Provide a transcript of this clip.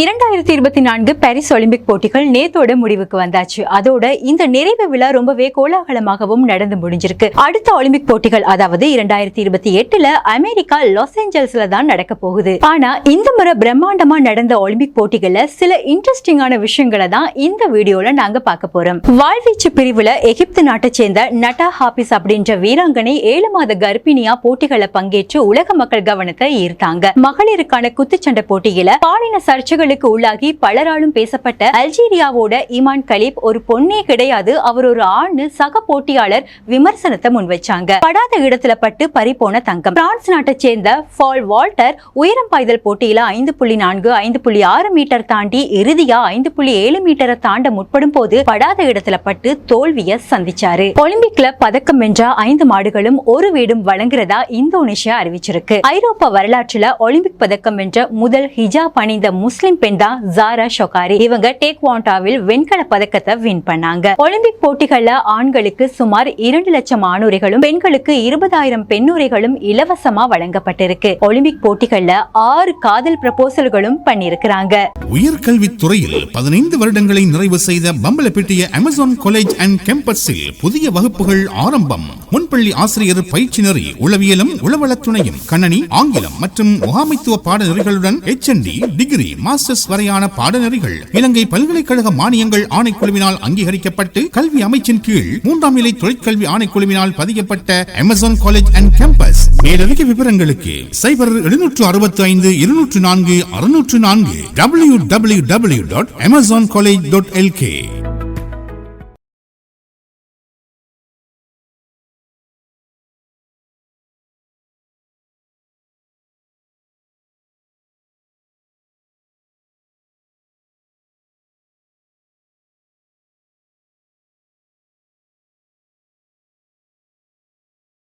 இரண்டாயிரத்தி இருபத்தி நான்கு பாரிஸ் ஒலிம்பிக் போட்டிகள் நேத்தோட முடிவுக்கு வந்தாச்சு. அதோட இந்த நிறைவு விழா ரொம்பவே கோலாகலமாகவும் நடந்து முடிஞ்சிருக்கு. அடுத்த ஒலிம்பிக் போட்டிகள் அதாவது இரண்டாயிரத்தி இருபத்தி எட்டுல அமெரிக்கா லாஸ் ஏஞ்சல்ஸ்ல தான் நடக்க போகுது. ஆனா இந்த முறை பிரம்மாண்டமா நடந்த ஒலிம்பிக் போட்டிகள்ல சில இன்ட்ரெஸ்டிங்கான விஷயங்களை தான் இந்த வீடியோல நாங்க பார்க்க போறோம். வாழ்வீச்சு பிரிவுல எகிப்து நாட்டை சேர்ந்த நட்டா ஹாபிஸ் அப்படின்ற வீராங்கனை ஏழு மாத கர்ப்பிணியா போட்டிகளை பங்கேற்று உலக மக்கள் கவனத்தை ஈர்த்தாங்க. மகளிருக்கான குத்துச்சண்டை போட்டியில பாலின சர்ச்சைகள் சர்ச்சைகளுக்கு உள்ளாகி பலராலும் பேசப்பட்ட அல்ஜீரியாவோட இமான் கலீப் ஒரு பொண்ணே கிடையாது. அவர் ஒரு ஆண் சக போட்டியாளர் விமர்சனத்தை முன்வைச்சாங்க படாத இடத்துல பட்டு பறிபோன தங்கம். பிரான்ஸ் நாட்டை சேர்ந்த ஃபால் வால்டர் உயரம் பாய்தல் போட்டியில ஐந்து புள்ளி நான்கு ஐந்து புள்ளி ஆறு மீட்டர் தாண்டி இறுதியா ஐந்து புள்ளி ஏழு மீட்டரை தாண்ட முற்படும் போது படாத இடத்துல பட்டு தோல்வியை சந்திச்சாரு. ஒலிம்பிக்ல பதக்கம் வென்ற ஐந்து மாடுகளும் ஒரு வீடும் வழங்குறதா இந்தோனேஷியா அறிவிச்சிருக்கு. ஐரோப்பா வரலாற்றுல ஒலிம்பிக் பதக்கம் வென்ற முதல் ஹிஜாப் அணிந்த முஸ்லிம் பெண் தான் ஜாரா ஷொகாரி. இவங்க டேக் வாண்டாவில் வெண்கல பதக்கத்தை வின் பண்ணாங்க. ஒலிம்பிக் போட்டிகள்ல ஆண்களுக்கு சுமார் இரண்டு லட்சம் ஆணுரைகளும் பெண்களுக்கு இருபதாயிரம் பெண்ணுரைகளும் இலவசமா வழங்கப்பட்டிருக்கு. ஒலிம்பிக் போட்டிகள்ல ஆறு காதல் ப்ரப்போசல்களும் பண்ணிருக்கிறாங்க உயர்கல்வித் துறையில் பதினைந்து வருடங்களை நிறைவு செய்த பம்பலப்பேட்டிய அமேசான் காலேஜ் அண்ட் கேம்பஸில் புதிய வகுப்புகள் ஆரம்பம். முன்பள்ளி ஆசிரியர் பயிற்சி நெறி உளவியலும் உளவளத் துணையும் கணனி ஆங்கிலம் மற்றும் முகாமைத்துவ பாடநெறிகளுடன் எச் டிகிரி மாஸ்டர் மாஸ்டர்ஸ் வரையான பாடநெறிகள். இலங்கை பல்கலைக்கழக மானியங்கள் ஆணைக்குழுவினால் அங்கீகரிக்கப்பட்டு கல்வி அமைச்சின் கீழ் மூன்றாம் நிலை தொழிற்கல்வி ஆணைக்குழுவினால் பதியப்பட்ட அமேசான் காலேஜ் அண்ட் கேம்பஸ் மேலதிக விவரங்களுக்கு சைபர் எழுநூற்று அறுபத்தி ஐந்து இருநூற்று நான்கு அறுநூற்று நான்கு W W W dot Amazon college dot LK